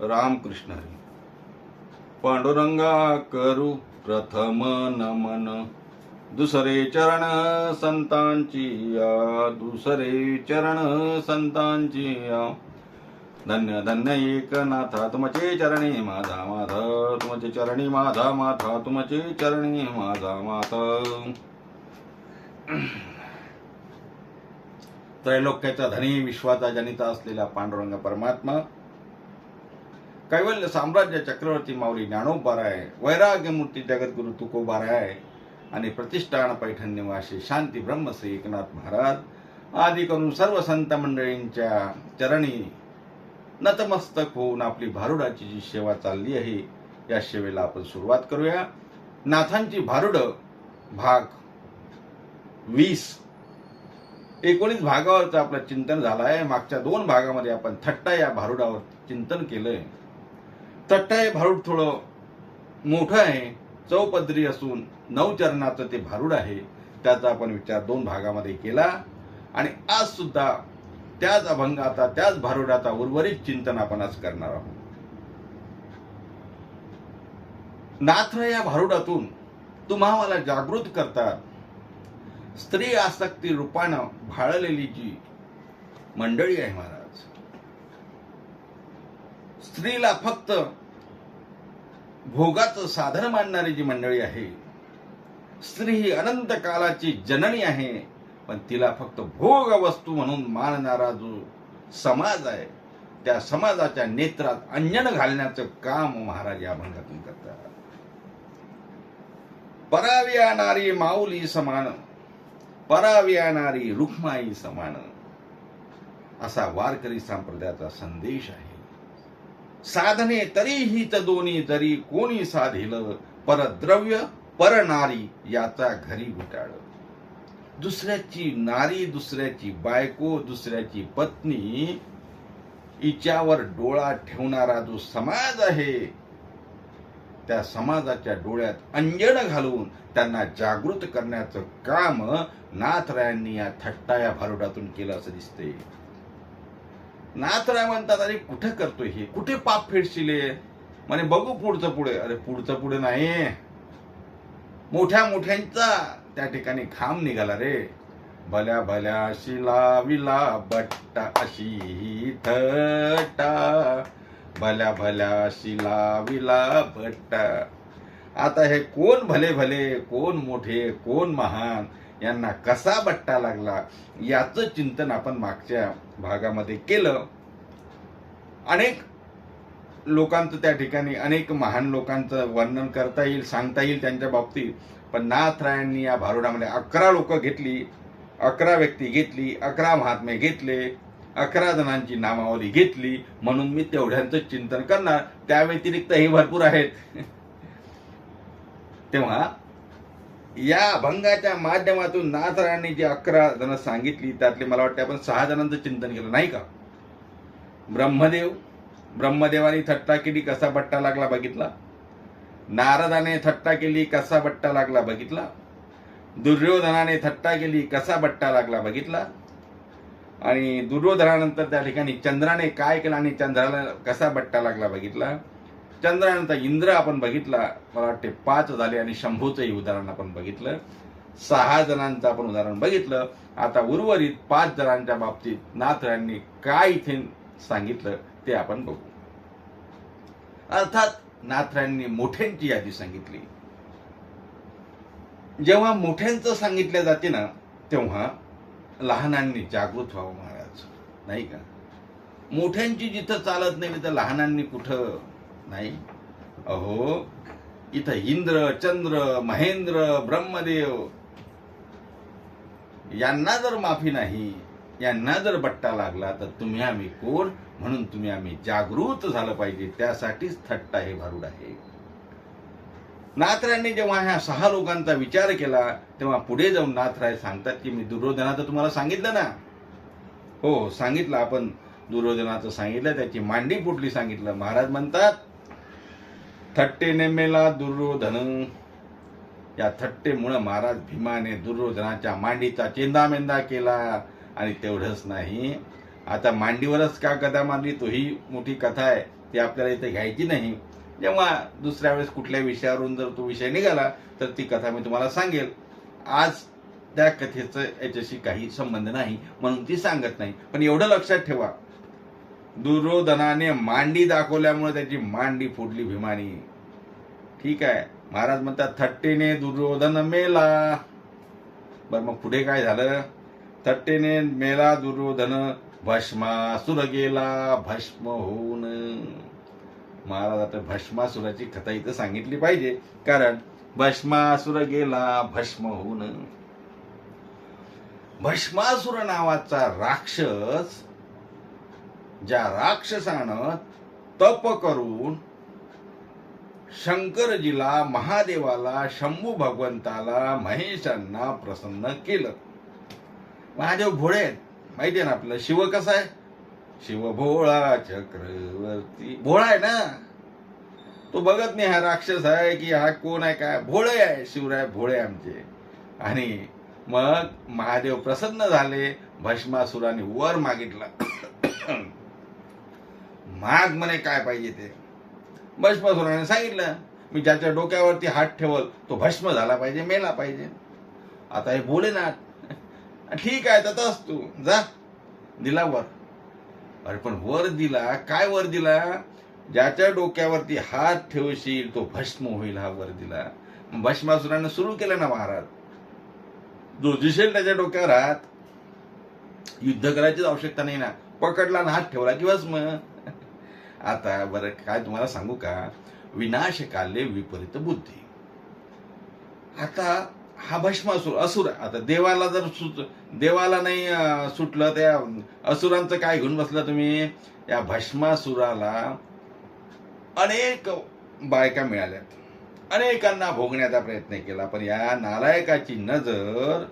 रामकृष्ण हरी पांडुरंगा करू प्रथम नमन. दुसरे चरण संतांची या. दुसरे चरण संतांची या. धन्य धन्य एकनाथा तुमचे चरणी माझा माधा तुमचे चरणी माझा माथा तुमचे चरणी माझा माथा त्रैलोक्याचा धनी विश्वाचा जनिता असलेला पांडुरंग परमात्मा कैवल्य साम्राज्य चक्रवर्ती माऊली ज्ञानोबाराय वैराग्यमूर्ती जगद्गुरु तुकोबाराय आणि प्रतिष्ठान पैठण निवासी शांती ब्रह्मश्री एकनाथ महाराज आदी करून सर्व संत मंडळींच्या चरणी नतमस्तक होऊन आपली भारुडाची जी सेवा चालली आहे या सेवेला आपण सुरुवात करूया. नाथांची भारुड भाग वीस. एकोणीस भागावरचं आपलं चिंतन झालं आहे मागच्या दोन भागामध्ये आपण थट्टा या भारुडावर चिंतन केलंय. थट्टा हे भारूड थोडं मोठं आहे. चौपदरी असून नऊ चरणाचं ते भारूड आहे. त्याचा आपण विचार दोन भागामध्ये केला. आणि आज सुद्धा त्याच अभंगाचा त्याच भारुडाचा उर्वरित चिंतन आपण आज करणार आहोत. नाथ या भारुडातून तुम्हा मला जागृत करतात. स्त्री आसक्ती रूपानं भाळलेली जी मंडळी आहे मला स्त्रीला फक्त भोगाचं साधन मानणारी जी मंडळी आहे स्त्री ही अनंत कालाची जननी आहे पण तिला फक्त भोग वस्तू म्हणून मानणारा जो समाज आहे त्या समाजाच्या नेत्रात अंजन घालण्याचं काम महाराज या अभंगातून करतात. परावी नारी माऊली समान परावी आणणारी रुक्माई समान असा वारकरी संप्रदायाचा संदेश आहे. साधने तरीही दोन्ही जरी कोणी साधिल परद्रव्य परनारी याचा घरी घुटाळ. दुसऱ्याची नारी दुसऱ्याची बायको दुसऱ्याची पत्नी हिच्यावर डोळा ठेवणारा जो समाज आहे त्या समाजाच्या डोळ्यात अंजन घालून त्यांना जागृत करण्याचं काम नाथरायांनी या थट्टा या भारुडातून केलं असं दिसते नाथराय म्हणतात अरे कुठे करतोय हे? कुठे पाप फेडशिले म्हणे बघू पुढचं पुढे. अरे पुढचं पुढे नाही. मोठ्या मोठ्यांचा त्या ठिकाणी खांब निघाला रे. भल्या भल्या शिला विला बट्टा अशी ही थट्टा भल्या भल्या शिला विला बट्टा. आता हे कोण भले भले कोण मोठे कोण महान यांना कसा बट्टा लागला याचं चिंतन आपण मागच्या भागामध्ये केलं. अनेक लोकांचं त्या ठिकाणी अनेक महान लोकांचं वर्णन करता येईल सांगता येईल त्यांच्या बाबतीत. पण नाथरायांनी या भारुडामध्ये अकरा लोक घेतली अकरा व्यक्ती घेतली अकरा महात्मे घेतले अकरा जणांची नामावली घेतली. म्हणून मी तेवढ्यांचं चिंतन करणार. त्या व्यतिरिक्तही भरपूर आहेत. तेव्हा या अभंगाच्या माध्यमातून नाथरायांनी जी अकरा जण सांगितली त्यातले मला वाटते आपण सहा जणांचं चिंतन केलं नाही का? ब्रह्मदेव ब्रह्मदेवाने थट्टा केली कसा बट्टा लागला बघितला? नारदाने थट्टा केली कसा बट्टा लागला बघितला? दुर्योधनाने थट्टा केली कसा बट्टा लागला बघितला? आणि दुर्योधनानंतर त्या ठिकाणी चंद्राने काय केलं आणि चंद्राला कसा बट्टा लागला बघितला? चंद्रानंतर इंद्र आपण बघितला मला वाटते पाच झाले आणि शंभूचंही उदाहरण आपण बघितलं. सहा जणांचं आपण उदाहरण बघितलं. आता उर्वरित पाच जणांच्या बाबतीत नाथरांनी काय इथे सांगितलं ते आपण बघू. अर्थात नाथरांनी मोठ्यांची यादी सांगितली. जेव्हा मोठ्यांचं सांगितलं जाते ना तेव्हा लहानांनी जागृत व्हावं महाराज. नाही का? मोठ्यांची जिथं चालत नाही तर लहानांनी कुठं नाही. अहो इथं इंद्र चंद्र महेंद्र ब्रह्मदेव यांना जर माफी नाही यांना जर बट्टा लागला तर तुम्ही आम्ही कोण? म्हणून तुम्ही आम्ही जागृत झालं पाहिजे. त्यासाठीच थट्टा हे भारूड आहे. नाथरायांनी जेव्हा ह्या सहा लोकांचा विचार केला तेव्हा पुढे जाऊन नाथराय सांगतात की मी दुर्योधनाचं तुम्हाला सांगितलं ना. हो सांगितलं. आपण दुर्योधनाचं सांगितलं त्याची मांडी फुटली सांगितलं. महाराज म्हणतात थट्टेने मेला दुर्योधन. या थट्टेमुळं महाराज भीमाने दुर्योधनाच्या मांडीचा चेंदामेंदा केला आणि तेवढंच नाही. आता मांडीवरच का कथा मारली तो ही मोठी कथा आहे. ती आपल्याला इथे घ्यायची नाही. जेव्हा दुसऱ्या वेळेस कुठल्या विषयावरून जर तो विषय निघाला तर ती कथा मी तुम्हाला सांगेल. आज त्या कथेचं याच्याशी काही संबंध नाही म्हणून ती सांगत नाही. पण एवढं लक्षात ठेवा. दुर्योधनाने मांडी दाखवल्यामुळे त्याची मांडी फुटली भीमानी. ठीक आहे. महाराज म्हणतात थट्टेने दुर्योधन मेला. बर मग पुढे काय झालं? थट्टेने मेला दुर्योधन भस्मासुर गेला भस्म होऊन. महाराज आता भस्मासुराची कथा इथं सांगितली पाहिजे. कारण भस्मासुर गेला भस्म होऊन. भस्मासुर नावाचा राक्षस ज्या राक्षसानं तप करून शंकरजीला महादेवाला शंभू भगवंताला महेशांना प्रसन्न केलं. महादेव भोळे माहिती आहे ना आपलं? शिव कसा आहे? शिव भोळा चक्रवर्ती. भोळा आहे ना? तो बघत नाही हा राक्षस आहे की हा कोण आहे काय? भोळे आहे. शिवराय भोळे आमचे. आणि मग महादेव प्रसन्न झाले भस्मासुराने वर मागितला. माग म्हणे काय पाहिजे ते? भस्मासुराने सांगितलं मी ज्याच्या डोक्यावरती हात ठेवल तो भस्म झाला पाहिजे मेला पाहिजे. आता हे बोले ना ठीक आहे तसंच तू जा. दिला वर. अरे पण वर दिला? काय वर दिला? ज्याच्या डोक्यावरती हात ठेवशील तो भस्म होईल हा वर दिला. मग भस्मासुरानं सुरू केलं ना महाराज. जो दिसेल त्याच्या डोक्यावर हात युद्ध करायचीच आवश्यकता नाही ना. पकडला ना हात ठेवला की भस्म. आता बरं काय तुम्हाला सांगू का? विनाश काले विपरीत बुद्धी. आता हा भस्मासुर असुर आता देवाला जर सुट देवाला नाही सुटलं त्या असुरांचं काय घेऊन बसलं तुम्ही? या भस्मासुराला अनेक बायका मिळाल्यात. अनेकांना भोगण्याचा प्रयत्न केला पण या नालायकाची नजर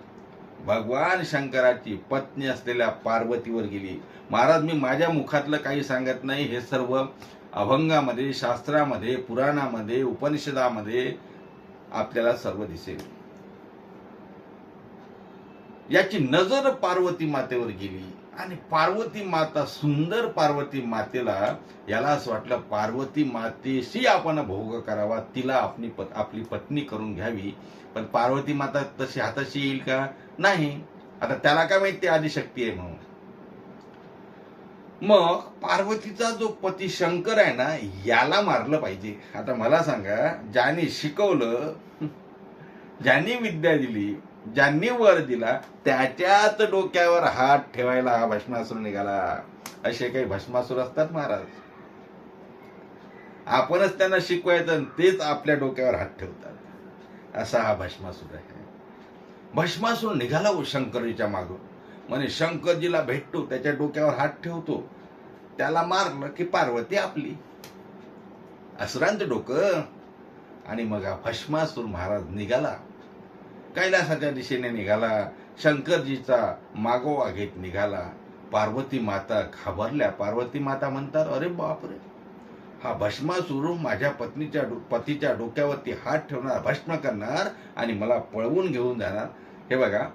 भगवान शंकराची पत्नी असलेल्या पार्वतीवर गेली. महाराज मी माझ्या मुखातलं काही सांगत नाही. हे सर्व अभंगामध्ये शास्त्रामध्ये पुराणामध्ये उपनिषदामध्ये आपल्याला सर्व दिसेल. याची नजर पार्वती मातेवर गेली. आणि पार्वती माता सुंदर पार्वती मातेला याला असं वाटलं पार्वती मातेशी आपण भोग करावा तिला आपली पत आपली पत्नी करून घ्यावी. पण पार्वती माता तशी हाताशी येईल का? नाही. आता त्याला काय माहिती आदिशक्ती आहे म्हणून. मग पार्वतीचा जो पती शंकर आहे ना याला मारलं पाहिजे. आता मला सांगा ज्याने शिकवलं ज्यांनी विद्या दिली ज्यांनी वर दिला त्याच्याच डोक्यावर हात ठेवायला हा भस्मासूर निघाला. असे काही भस्मासूर असतात महाराज. आपणच त्यांना शिकवायचं तेच आपल्या डोक्यावर हात ठेवतात. असा हा भस्मासूर आहे. भस्मासूर निघाला हो शंकरजीच्या मागून. म्हणे शंकरजीला भेटतो त्याच्या डोक्यावर हात ठेवतो. त्याला मारलं की पार्वती आपली. असरांत डोकं. आणि मग हा भस्मासूर महाराज निघाला. कैलासाच्या दिशेने निघाला शंकरजीचा मागोवा घेत निघाला. पार्वती माता घाबरल्या. पार्वती माता म्हणतात अरे बापरे! हा भस्मासुर माझ्या पत्नीच्या डो- पतीच्या डोक्यावरती हात ठेवणार भस्म करणार आणि मला पळवून घेऊन जाणार. हे बघा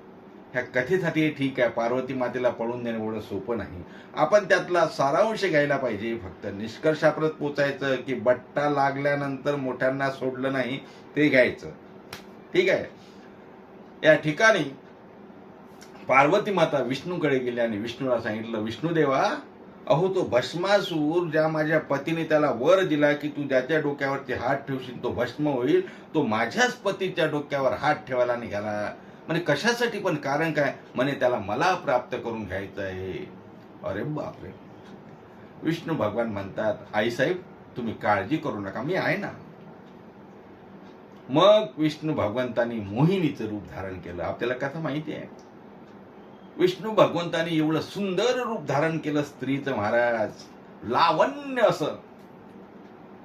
ह्या कथेसाठी ठीक आहे. पार्वती मातेला पळून देणं एवढं सोपं नाही. आपण त्यातला सारांश घ्यायला पाहिजे. फक्त निष्कर्षाप्रत पोचायचं की बट्टा लागल्यानंतर मोठ्यांना सोडलं नाही ते घ्यायचं. ठीक आहे? या ठिकाणी पार्वती माता विष्णूकडे गेली आणि विष्णूला सांगितलं विष्णुदेवा अहो तो भस्मासूर ज्या माझ्या पतीने त्याला वर दिला की तू ज्याच्या डोक्यावरती हात ठेवशील तो भस्म होईल. तो माझ्याच पतीच्या डोक्यावर हात ठेवायला निघाला म्हणजे कशासाठी पण? कारण काय? म्हणे त्याला मला प्राप्त करून घ्यायचं आहे. अरे बापरे. विष्णू भगवान म्हणतात आईसाहेब तुम्ही काळजी करू नका मी आहे ना. मग विष्णू भगवंतानी मोहिनीचं रूप धारण केलं. आपल्याला कथा माहिती आहे. विष्णू भगवंतानी एवढं सुंदर रूप धारण केलं स्त्रीचं महाराज. लावण्य असं.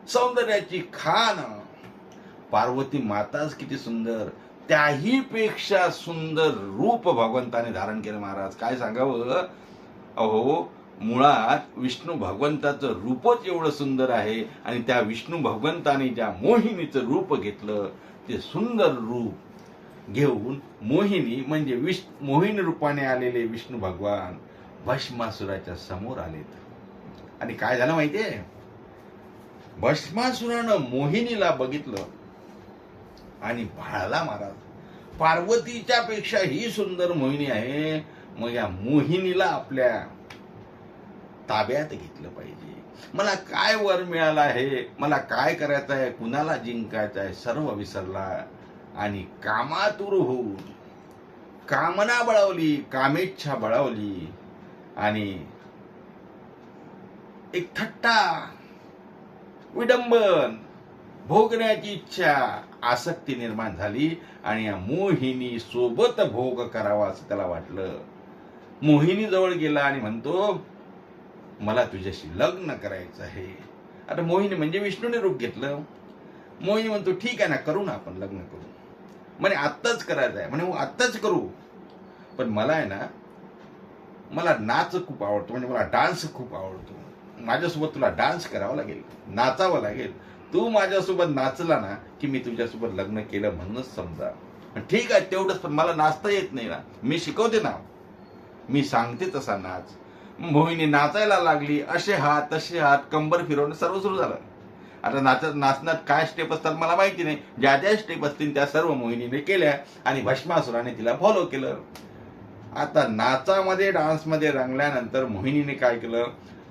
सौंदर्याची खान. पार्वती माताच किती सुंदर. त्याही पेक्षा सुंदर रूप भगवंताने धारण केलं महाराज. काय सांगावं? अहो मुळात विष्णू भगवंताचं रूपच एवढं सुंदर आहे आणि त्या विष्णू भगवंताने ज्या मोहिनीचं रूप घेतलं ते सुंदर रूप घेऊन मोहिनी म्हणजे विष मोहिनी रूपाने आलेले विष्णू भगवान भस्मासुराच्या समोर आलेत. आणि काय झालं माहितीये? भस्मासुरानं मोहिनीला बघितलं आणि भाळाला महाराज पार्वतीच्या पेक्षा ही सुंदर मोहिनी आहे. मग या मोहिनीला आपल्या ताब्यात घेतलं पाहिजे. मला काय वर मिळालं आहे? मला काय करायचं आहे? कुणाला जिंकायचं आहे? सर्व विसरला आणि कामातुर होऊन कामना बळावली कामेच्छा बळावली आणि एक थट्टा विडंबन भोगण्याची इच्छा आसक्ती निर्माण झाली आणि या मोहिनी सोबत भोग करावा असं त्याला वाटलं. मोहिनी जवळ गेला आणि म्हणतो मला तुझ्याशी लग्न करायचं आहे. आता मोहिनी म्हणजे विष्णूने रूप घेतलं. मोहिनी म्हणतो ठीक आहे ना करू ना आपण लग्न करू म्हणे आत्ताच करायचं आहे. म्हणे हो, आत्ताच करू. पण मला आहे ना मला नाच खूप आवडतो. म्हणजे मला डान्स खूप आवडतो. माझ्यासोबत तुला डान्स करावा लागेल नाचावं लागेल. तू माझ्यासोबत नाचला ना की मी तुझ्यासोबत लग्न केलं म्हणूनच समजा. ठीक आहे तेवढंच पण मला नाचता येत नाही ना. मी शिकवते ना. मी सांगते तसा नाच. मोहिनी नाचायला लागली. असे हात तसे हात कंबर फिरवणं सर्व सुरू झालं. आता नाचत नाचण्यात काय स्टेप असतात मला माहिती नाही. ज्या ज्या स्टेप असतील त्या सर्व मोहिनीने केल्या आणि भस्मासुराने तिला फॉलो केलं. आता नाचामध्ये डान्समध्ये रंगल्यानंतर मोहिनीने काय केलं?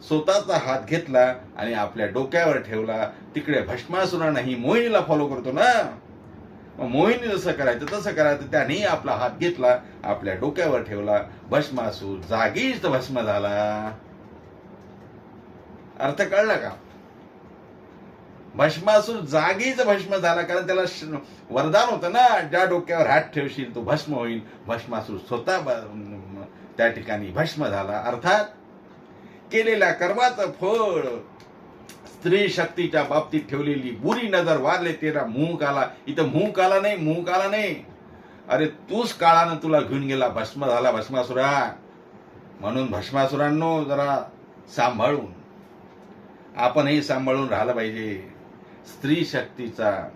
स्वतःचा हात घेतला आणि आपल्या डोक्यावर ठेवला. तिकडे भस्मासुरानंही मोहिनीला फॉलो करतो ना. मोहिनी जसं करायचं तसं करायचं त्याने आपला हात घेतला आपल्या डोक्यावर ठेवला भस्मासूर जागीच भस्म झाला. अर्थ कळला का? भस्मासूर जागीच भस्म झाला कारण त्याला वरदान होतं ना ज्या डोक्यावर हात ठेवशील तो भस्म होईल. भस्मासूर स्वतः त्या ठिकाणी भस्म झाला. अर्थात केलेल्या कर्माचं फळ स्त्री शक्तीच्या बाबतीत ठेवलेली बुरी नजर वारले तेरा मुंह आला इथं मुहूक आला नाही मुहूक आला नाही. अरे तूच काळानं तुला घेऊन गेला भस्म झाला भस्मासुरा. म्हणून भस्मासुरांनो जरा सांभाळून. आपणही सांभाळून राहिलं पाहिजे. स्त्री शक्तीचा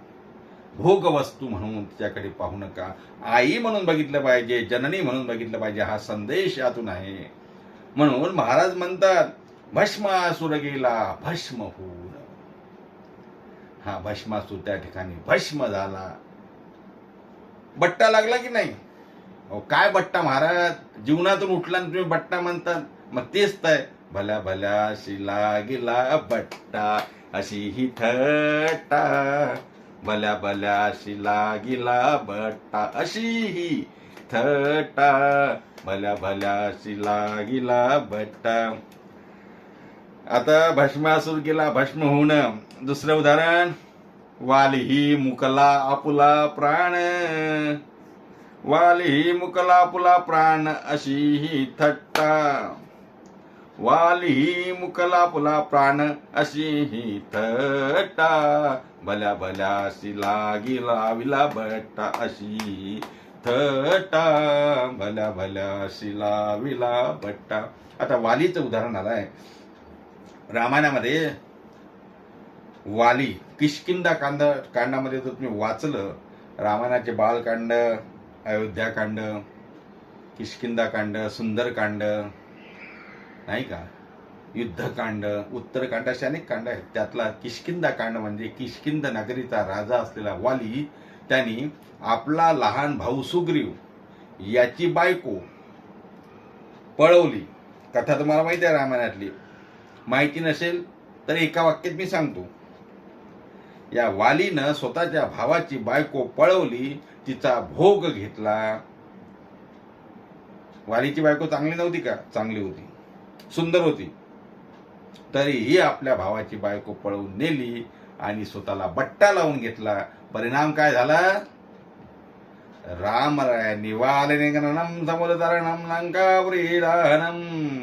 भोगवस्तू म्हणून तिच्याकडे पाहू नका. आई म्हणून बघितलं पाहिजे जननी म्हणून बघितलं पाहिजे हा संदेश यातून आहे. म्हणून महाराज म्हणतात भस्मासुर गेला भस्म होऊन हा भस्मासूर त्या ठिकाणी भस्म झाला. बट्टा लागला की नाही? अहो काय बट्टा महाराज? जीवनातून उठला तुम्ही बट्टा म्हणतात. मग तेच तर. भल्या भल्या शिला गेला बट्टा अशी ही थट्टा भल्या भल्या शिला गेला बट्टा अशी ही थट्टा भल्या भल्या शिला गेला बट्टा. आता भस्मासूर गेला भस्म होणं दुसरं उदाहरण वाली मुकला आपुला प्राण. वाली मुकला आपुला प्राण अशी ही थट्टा. वाली मुकला पुला प्राण अशी ही थट्टा. भल्या भल्या शिला गिला विला बट्टा अशी थट्टा. भल्या भल्या शिला विला बट्टा. आता वालीचं उदाहरण आलं आहे रामायणामध्ये वाली किशकिंदा कांड कांडामध्ये जर तुम्ही वाचलं रामायणाचे बालकांड अयोध्याकांड किशकिंदाकांड सुंदरकांड नाही का? युद्धकांड उत्तरकांड असे अनेक कांड आहेत. त्यातला किशकिंदा कांड म्हणजे किशकिंद नगरीचा राजा असलेला वाली त्यांनी आपला लहान भाऊ सुग्रीव याची बायको पळवली. कथा तुम्हाला माहिती आहे रामायणातली. माहिती नसेल तर एका वाक्यात मी सांगतो. या वालीनं स्वतःच्या भावाची बायको पळवली तिचा भोग घेतला. वालीची बायको चांगली नव्हती का? चांगली होती. सुंदर होती. तरीही आपल्या भावाची बायको पळवून नेली आणि स्वतःला बट्टा लावून घेतला. परिणाम काय झाला? राम निवालनिगणम समुद्रणम लंकावरीडाहनम.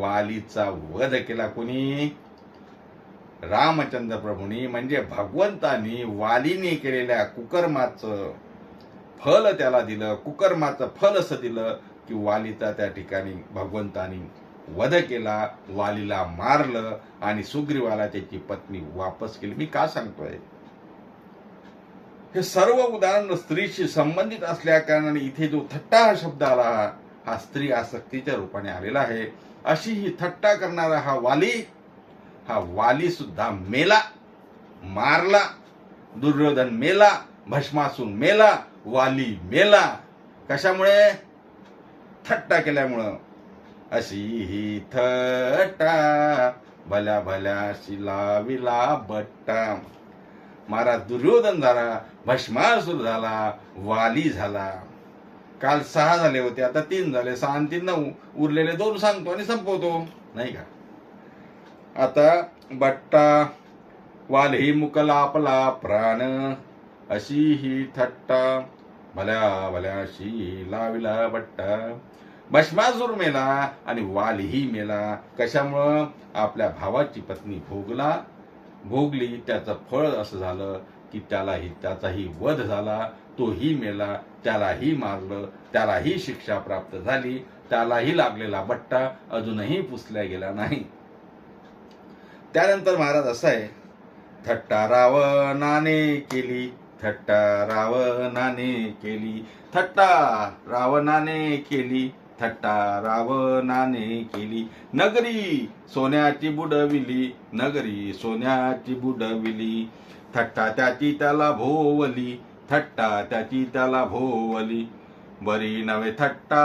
वालीचा वध केला कोणी? रामचंद्र प्रभूंनी म्हणजे भगवंतानी वालीने केलेल्या कुकर्माचं फल त्याला दिलं कुकर्माचं फल असं दिलं की वालीचा त्या ठिकाणी भगवंतानी वध केला वालीला मारलं आणि सुग्रीवाला त्याची पत्नी वापस केली. मी का सांगतोय? हे सर्व उदाहरण स्त्रीशी संबंधित असल्या कारणाने इथे जो थट्टा हा शब्द आला हा स्त्री आसक्तीच्या रूपाने आलेला आहे. अशी ही थट्टा करणारा हा वाली हा वाली सुद्धा मेला मारला दुर्योधन मेला भस्मासून मेला वाली मेला. कशामुळे? थट्टा केल्यामुळं. अशी ही थट्टा भल्या भल्या शिलाविला बट्टा महाराज दुर्योधन झाला भस्मासूर झाला वाली झाला. काल सहा झाले होते आता तीन झाले. सहा आणि तीन नऊ. उरलेले दोन सांगतो आणि संपवतो. नाही का? आता बट्टा वाली मुकला आपला प्राण. अशी ही थट्टा भल्या भल्याशी लाविला बट्टा. भस्मासूर मेला आणि वालही मेला. कशामुळं? आपल्या भावाची पत्नी भोगला. भोगली त्याचं फळ असं झालं. की त्यालाही त्याचाही वध झाला तोही मेला त्यालाही मारलं त्यालाही शिक्षा प्राप्त झाली त्यालाही लागलेला बट्टा अजूनही पुसल्या गेला नाही. त्यानंतर महाराज असं आहे थट्टा रावणाने केली थट्टा रावणाने केली थट्टा रावणाने केली थट्टा रावणाने केली नगरी सोन्याची बुडविली नगरी सोन्याची बुडविली थट्टा त्याची त्याला भोवली थट्टा त्याची त्याला भोवली. बरी नवे थट्टा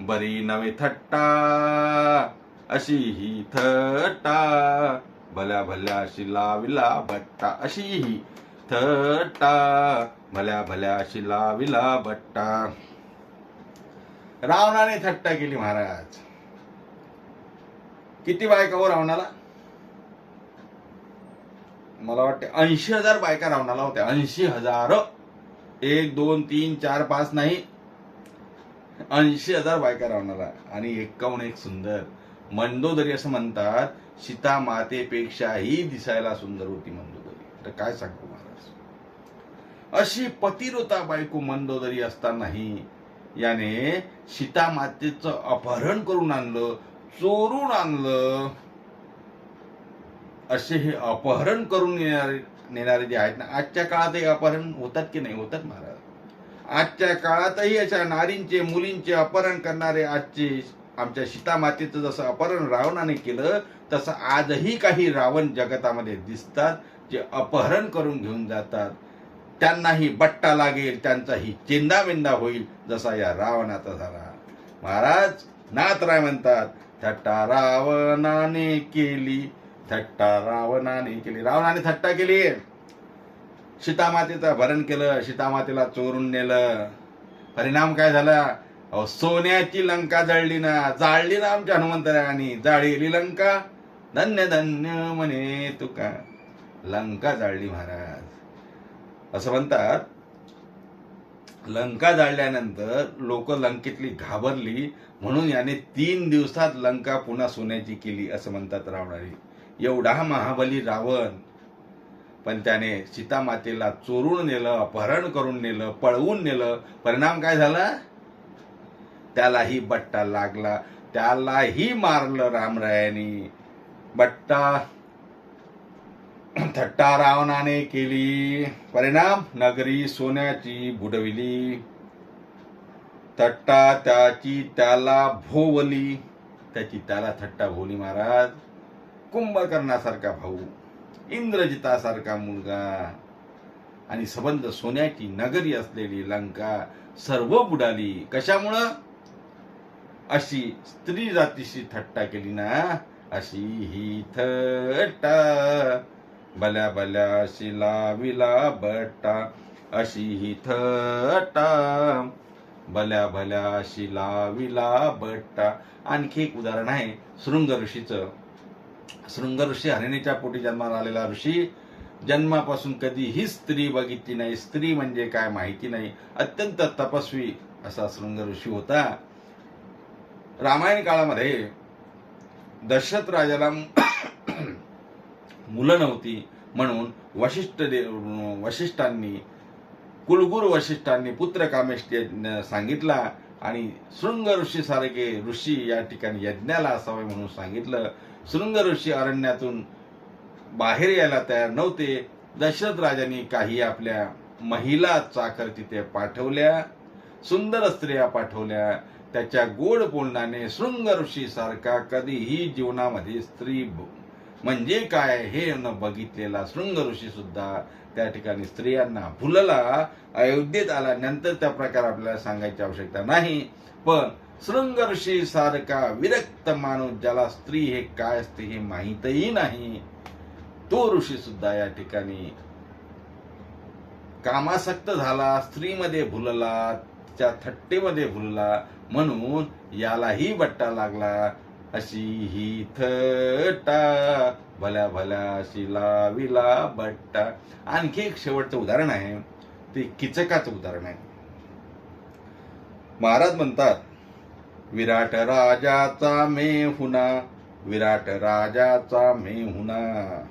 बरी नवे थट्टा अशी ही थट्टा. भल्या भल्या शिलाविला बट्टा अशी ही थट्टा. भल्या भल्या शिलाविला बट्टा. रावणाने थट्टा केली महाराज. किती बायका हो रावणाला? मला वाटते ऐंशी हजार बायका रावणाला होत्या. ऐंशी हजार. एक दोन तीन चार पाच नाही. ऐंशी हजार बायका रावणाला. आणि एक्कावन्न एक सुंदर. मंदोदरी असं म्हणतात सीता मातेपेक्षाही दिसायला सुंदर होती मंदोदरी. तर काय सांगतो महाराज? अशी पतिरोता बायको मंदोदरी असतानाही याने सीता मातेचं अपहरण करून आणलं चोरून आणलं. असे हे अपहरण करून येणारे नेणारे जे आहेत ना आजच्या काळातही अपहरण होतात की नाही? होतात महाराज. आजच्या काळातही अशा नारींचे मुलींचे अपहरण करणारे आजचे आमच्या सीतामातेचं जसं अपहरण रावणाने केलं तसं आजही काही रावण जगतामध्ये दिसतात जे अपहरण करून घेऊन जातात. त्यांनाही बट्टा लागेल त्यांचाही चेंदामेंदा होईल जसा या रावणाचा झाला. महाराज नाथ राय म्हणतात थट्टा रावणाने केली थट्टा रावणाने केली. रावणाने थट्टा केली. सीतामातेचं भरण केलं सीतामातेला चोरून नेलं. परिणाम काय झाला? अहो सोन्याची लंका जळली ना. जाळली ना आमच्या हनुमंतरायानी. जाळली लंका. धन्य धन्य म्हणे तुका. लंका जाळली महाराज. असं म्हणतात लंका जाळल्यानंतर लोक लंकेतली घाबरली म्हणून याने तीन दिवसात लंका पुन्हा सोन्याची केली असं म्हणतात रावणाने. एवढा महाबली रावण. पण त्याने सीतामातेला चोरून नेलं अपहरण करून नेलं पळवून नेलं. परिणाम काय झाला? त्यालाही बट्टा लागला. त्यालाही मारलं रामरायानी. बट्टा थट्टा रावणाने केली. परिणाम नगरी सोन्याची बुडविली. थट्टा त्याची त्याला भोवली. त्याची त्याला थट्टा भोवली महाराज. कुंभकर्णासारखा भाऊ इंद्रजितासारखा मुलगा आणि सबंध सोन्याची नगरी असलेली लंका सर्व बुडाली. कशामुळं? अशी स्त्री जातीशी थट्टा केली ना अशी ही थट्टा. भल्या भल्या शिला विला बट्टा अशी ही थट्टा. भल्या भल्या शिला विला बट्टा. आणखी एक उदाहरण आहे शृंग ऋषीचं. शृंग ऋषी हरिणीच्या पोटी जन्माला आलेला ऋषी जन्मापासून कधीही स्त्री बघितली नाही. स्त्री म्हणजे काय माहिती नाही. अत्यंत तपस्वी असा शृंग ऋषी होता. रामायण काळामध्ये दशरथ राजाला मुलं नव्हती म्हणून वशिष्ठ देव वशिष्ठांनी कुलगुरू वशिष्ठांनी पुत्र कामेश सांगितला आणि शृंग ऋषी सारखे ऋषी या ठिकाणी यज्ञाला असावे म्हणून सांगितलं. शृंग ऋषी अरण्यातून बाहेर यायला तयार नव्हते. दशरथ राजांनी काही आपल्या महिला चाकर तिथे पाठवल्या सुंदर स्त्रिया पाठवल्या. त्याच्या गोड बोलण्याने शृंग ऋषी सारखा कधीही जीवनामध्ये स्त्री म्हणजे काय हे न बघितलेला शृंग ऋषी सुद्धा त्या ठिकाणी स्त्रियांना भुलला. अयोध्येत आल्यानंतर त्या प्रकार आपल्याला सांगायची आवश्यकता नाही. पण शृंग सारखा विरक्त माणूस ज्याला स्त्री हे काय असते हे माहीतही नाही. तो ऋषी सुद्धा या ठिकाणी कामासक्त झाला स्त्रीमध्ये भुलला त्या थट्टेमध्ये भुलला म्हणून यालाही बट्टा लागला. अशी ही थट्टा भल्या भल्या अशी लाविला बट्टा. आणखी एक शेवटचं उदाहरण आहे. ते किचकाचं उदाहरण आहे. महाराज म्हणतात विराट राजाचा मेहुना विराट राजाचा मेहुना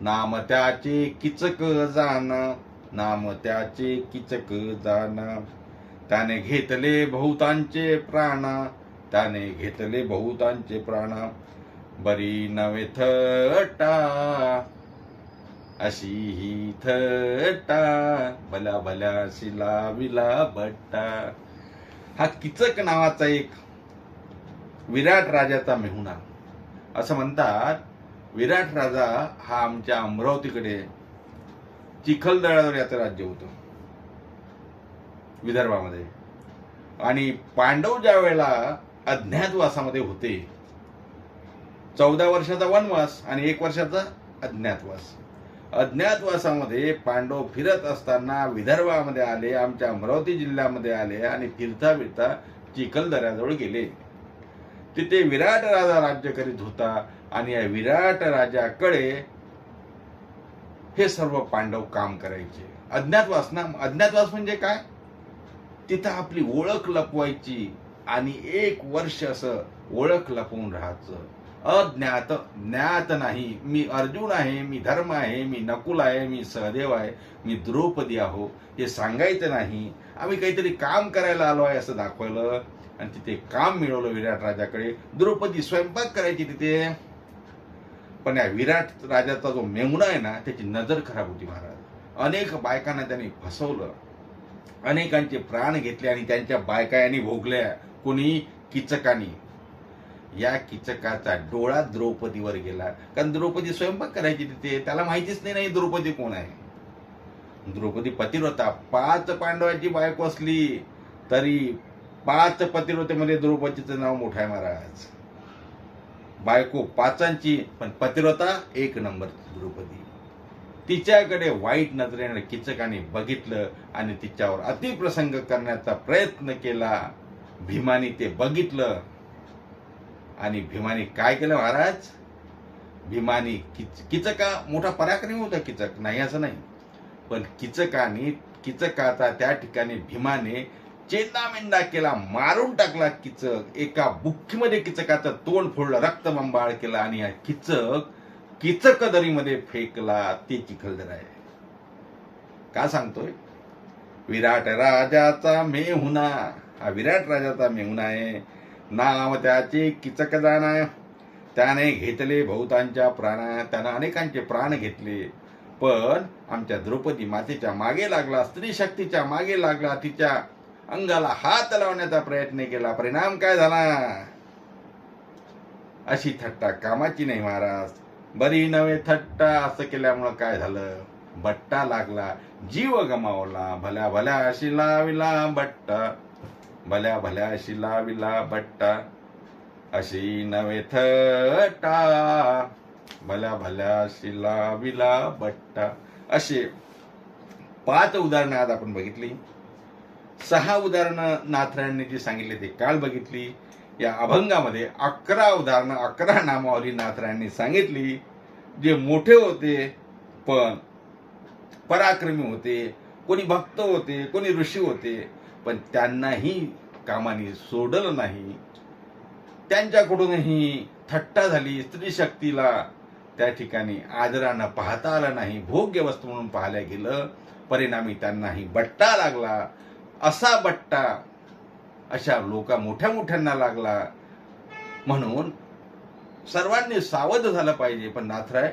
नाम त्याचे किचक जाना नाम त्याचे किचक जाना त्याने घेतले बहुतांचे प्राण त्याने घेतले बहुतांचे प्राण. बरी नवे थटा अशी ही थटा. भल्या भल्या शिला विला बट्टा. हा किचक नावाचा एक विराट राजाचा मेहुणा. असं म्हणतात विराट राजा हा आमच्या अमरावतीकडे चिखलदळावर याचं राज्य होतं. विदर्भामध्ये. आणि पांडव ज्या वेळेला अज्ञातवासामध्ये होते चौदा वर्षाचा वनवास आणि एक वर्षाचा अज्ञातवास अज्ञातवासामध्ये पांडव फिरत असताना विदर्भामध्ये आले आमच्या अमरावती जिल्ह्यामध्ये आले आणि फिरता फिरता चिखलदऱ्याजवळ गेले. तिथे विराट राजा राज्य करीत होता आणि या विराट राजाकडे हे सर्व पांडव काम करायचे. अज्ञातवास ना अज्ञातवास म्हणजे काय? तिथं आपली ओळख लपवायची आणि एक वर्ष असं ओळख लपवून राहायचं. अज्ञात ज्ञात नाही. मी अर्जुन आहे मी धर्म आहे मी नकुल आहे मी सहदेव आहे मी द्रौपदी आहो. हे सांगायचं नाही. आम्ही काहीतरी काम करायला आलो आहे असं दाखवलं. आणि तिथे काम मिळवलं विराट राजाकडे. द्रौपदी स्वयंपाक करायची तिथे. पण या विराट राजाचा जो मेमुना आहे ना त्याची नजर खराब होती महाराज. अनेक बायकांना त्यांनी फसवलं. अनेकांचे प्राण घेतले आणि त्यांच्या बायका यांनी भोगल्या. कोणी? किचकानी. या किचकाचा डोळा द्रौपदीवर गेला. कारण द्रौपदी स्वयंपाक करायची तिथे. त्याला माहितीच नाही नाही द्रौपदी कोण आहे. द्रौपदी पतिव्रता. पाच पांडवाची बायको असली तरी पाच पतिव्रतेमध्ये द्रौपदीचं नाव मोठं आहे महाराज. बायको पाचांची पण पतिव्रता एक नंबर द्रौपदी. तिच्याकडे वाईट नजरेने किचकाने बघितलं आणि तिच्यावर अतिप्रसंग करण्याचा प्रयत्न केला. भीमाने ते बघितलं. आणि भीमाने काय केलं महाराज? भीमाने किच किचका मोठा पराक्रमी होता किचक. नाही असं नाही. पण किचकाने किचकाचा त्या ठिकाणी भीमाने चेंदामेंदा केला मारून टाकला किचक. एका बुक्कीमध्ये किचकाचं तोंड फोडलं रक्तबंबाळ केला आणि हा किचक किचक दरीमध्ये फेकला. ते चिखलदर आहे. का सांगतोय? विराट राजाचा मेहुना हा विराट राजाचा मेहुना आहे. नाव त्याचे किचक जाणा. त्याने घेतले बहुतांच्या प्राणा त्यानं अनेकांचे प्राण घेतले. पण आमच्या द्रौपदी मातेच्या मागे लागला स्त्री शक्तीच्या मागे लागला तिच्या अंगाला हात लावण्याचा प्रयत्न केला. परिणाम काय झाला? अशी थट्टा कामाची नाही महाराज. बरी नव्हे थट्टा असं केल्यामुळं काय झालं? बट्टा लागला जीव गमावला. भल्या भल्या अशी लाविला बट्टा. भल्या भल्या अशी लाविला बट्टा. अशी नवे थट्टा. भल्या भल्या अशी लाविला बट्टा. असे पाच उदाहरणं आज आपण बघितली. सहा उदाहरणं नाथरायांनी जी सांगितली ती काल बघितली. या अभंगामध्ये अकरा उदाहरणं अकरा नामावली नाथरायांनी सांगितली जे मोठे होते पण पराक्रमी होते कोणी भक्त होते कोणी ऋषी होते पण त्यांनाही कामाने सोडलं नाही. त्यांच्याकडूनही थट्टा झाली स्त्री शक्तीला त्या ठिकाणी आदरानं पाहता आलं नाही भोग्य वस्तू म्हणून पाहायला गेलं. परिणामी त्यांनाही बट्टा लागला. असा बट्टा अशा लोका मोठ्या मोठ्यांना लागला. म्हणून सर्वांनी सावध झालं पाहिजे. पण नाथराय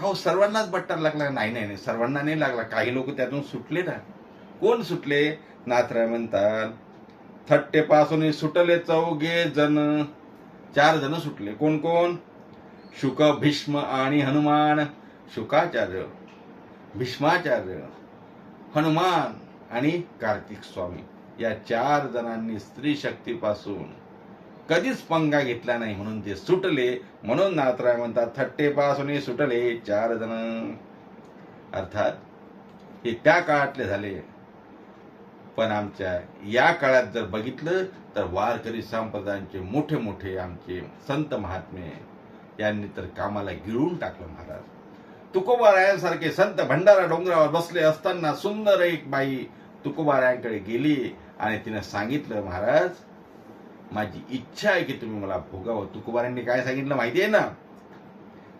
का हो सर्वांनाच बट्टा लागला? नाही नाही नाही. सर्वांना नाही लागला. काही लोक त्यातून सुटले ना कोण सुटले? नाथराय म्हणतात थट्टेपासून सुटले चौघे जण. चार जण सुटले. कोण कोण? शुक भीष्म आणि हनुमान. शुकाचार्य. भीष्माचार्य. हनुमान. आणि कार्तिक स्वामी या चार जणांनी स्त्री शक्तीपासून कधीच पंगा घेतला नाही म्हणून ते सुटले म्हणून नाथराय म्हणतात थट्टेपासून सुटले चार जण. अर्थात हे त्या काळातले झाले. पण आमच्या या काळात जर बघितलं तर वारकरी संप्रदायांचे मोठे मोठे आमचे संत महात्मे यांनी तर कामाला गिळून टाकलं महाराज. तुकोबारायांसारखे संत भंडारा डोंगरावर बसले असताना सुंदर एक बाई तुकोबारायांकडे गेली आणि तिनं सांगितलं महाराज माझी इच्छा आहे की तुम्ही मला भोगावं. तुकोबारांनी काय सांगितलं माहिती आहे ना?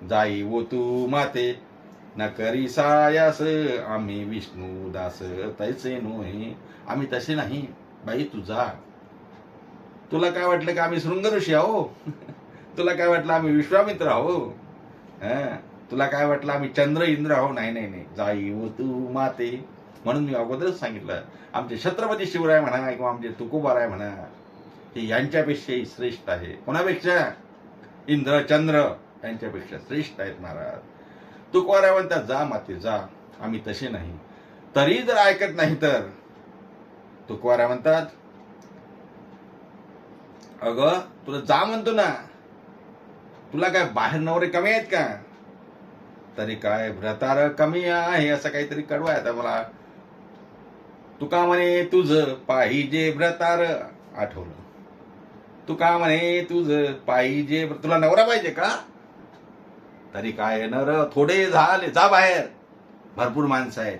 जाई वो तू माते न करी सायास आम्ही विष्णू दास तैसे नोहे आम्ही तसे नाही बाई तू जा. तुला काय वाटलं का आम्ही शृंग ऋषी आहो? तुला काय वाटलं आम्ही विश्वामित्र आहो? हं? तुला काय वाटलं आम्ही चंद्र इंद्र आहो नाही नाही नाही. जाई व तू माते म्हणून मी अगोदरच सांगितलं. आमचे छत्रपती शिवराय म्हणा किंवा आमचे तुकोबाराय म्हणा हे यांच्यापेक्षाही श्रेष्ठ आहे. कोणापेक्षा? इंद्र चंद्र यांच्यापेक्षा श्रेष्ठ आहेत महाराज. तुकोबाराय म्हणतात जा माते जा. आम्ही तसे नाही. तरी जर ऐकत नाही तर तुकोबाराय म्हणतात अगं तुला जा म्हणतो ना. तुला काय बाहेर नवरे कमी आहेत का? तरी काय व्रतार कमी आहे असं काहीतरी कडवं आता मला. तुका म्हणे तुझ पाहिजे व्रतार आठवलं. तुका म्हणे तुझ पाहिजे तुला नवरा पाहिजे का? तरी काय नर थोडे झाले जा बाहेर. भरपूर माणसं आहेत.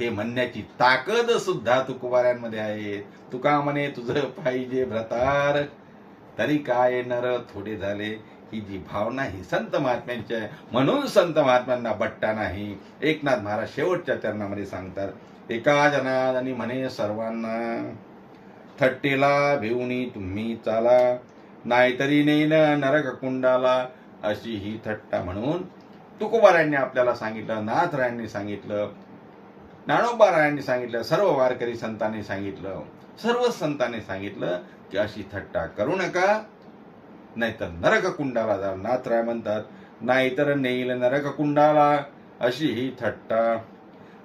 हे म्हणण्याची ताकद सुद्धा तुकोबाऱ्यांमध्ये आहे. तुका म्हणे तुझं पाहिजे भ्रतार. तरी काय नर थोडे झाले ही जी भावना ही संत महात्म्यांची आहे. म्हणून संत महात्म्यांना बट्टा नाही. एकनाथ महाराज शेवटच्या चरणामध्ये सांगतात एका जनानी म्हणे सर्वांना थट्टेला भिवणी तुम्ही चाला. नाहीतरी नेन नरक कुंडाला अशी ही थट्टा म्हणून तुकोबारायांनी आपल्याला सांगितलं नाथरायांनी सांगितलं नाणोबारायांनी सांगितलं सर्व वारकरी संतांनी सांगितलं सर्व संतांनी सांगितलं की अशी थट्टा करू नका. नाहीतर नरक कुंडाला जा नाथराय म्हणतात नाहीतर नेईल नरक कुंडाला अशी ही थट्टा.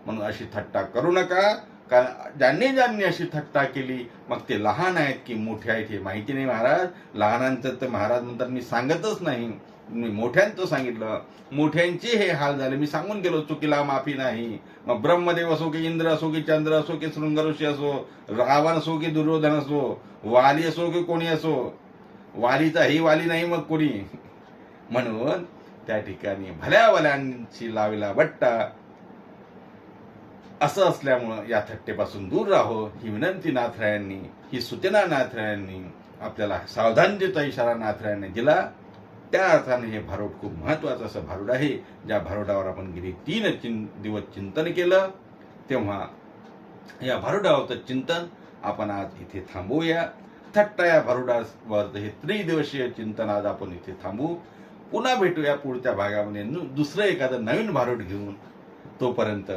म्हणून अशी थट्टा करू नका. कारण ज्यांनी ज्यांनी अशी थट्टा केली मग ते लहान आहेत की मोठे आहेत हे माहिती नाही महाराज. लहानांचं तर महाराज म्हणतात मी सांगतच नाही. मी मोठ्यांचं सांगितलं. मोठ्यांचे हे हाल झाले. मी सांगून गेलो चुकीला माफी नाही. मग ब्रह्मदेव असो की इंद्र असो की चंद्र असो की शृंगऋषी असो रावण असो की दुर्योधन असो वाली असो की कोणी असो वालीचा ही वाली नाही मग कोणी? म्हणून त्या ठिकाणी भल्या भल्यांची लावला बट्टा. असं असल्यामुळं या थट्टेपासून दूर राहो ही विनंती नाथरायांनी ही सूचना नाथरायांनी आपल्याला सावधानतेचा इशारा नाथरायांनी दिला. त्या अर्थाने हे भारूड खूप महत्वाचं असं भारूड आहे ज्या भारुडावर आपण गेली तीन चिं दिवस चिंतन केलं तेव्हा या भारुडावरचं चिंतन आपण आज इथे थांबवूया थट्ट या भारुडावर हे त्रिदिवसीय चिंतन आज आपण इथे थांबू. पुन्हा भेटूया पुढच्या भागामध्ये. दुसरं एखादं नवीन भारूड घेऊन. तोपर्यंत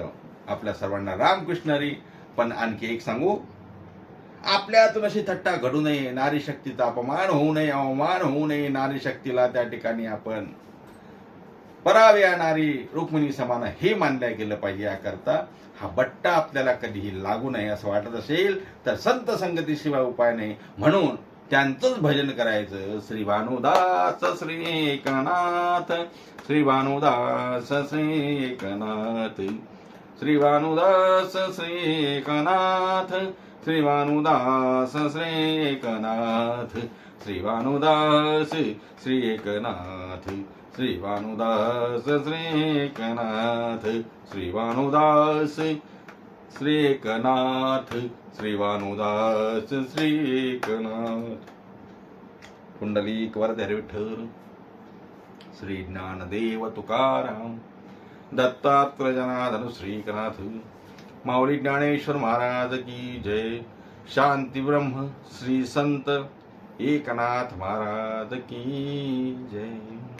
आपल्या सर्वांना रामकृष्णरी. पण आणखी एक सांगू. आपल्यातून अशी थट्टा घडू नये. नारी शक्तीचा अपमान होऊ नये अवमान होऊ नये. नारी शक्तीला त्या ठिकाणी आपण परावे नारी रुक्मिणी समान हे मानल्या गेलं पाहिजे. याकरता हा बट्टा आपल्याला कधीही लागू नये असं वाटत असेल तर संत संगतीशिवाय उपाय नाही. म्हणून त्यांचंच भजन करायचं. श्री भानुदास श्री एकनाथ श्री भानुदास श्री एकनाथ श्री भानुदास श्री एकनाथ श्री भानुदास श्री एकनाथ श्री भानुदास श्री एकनाथ. श्रीवानुदास श्रीकनाथ श्रीवानुदास श्रीकनाथ श्रीवानुदास श्रीकनाथ। पुंडलिक वरधर विठ्ठल श्री ज्ञानदेव तुकाराम दत्तात्र जनाधन श्रीकनाथ माऊली ज्ञानेश्वर महाराज की जय। शांती ब्रह्म श्री संत एकनाथ महाराज की जय।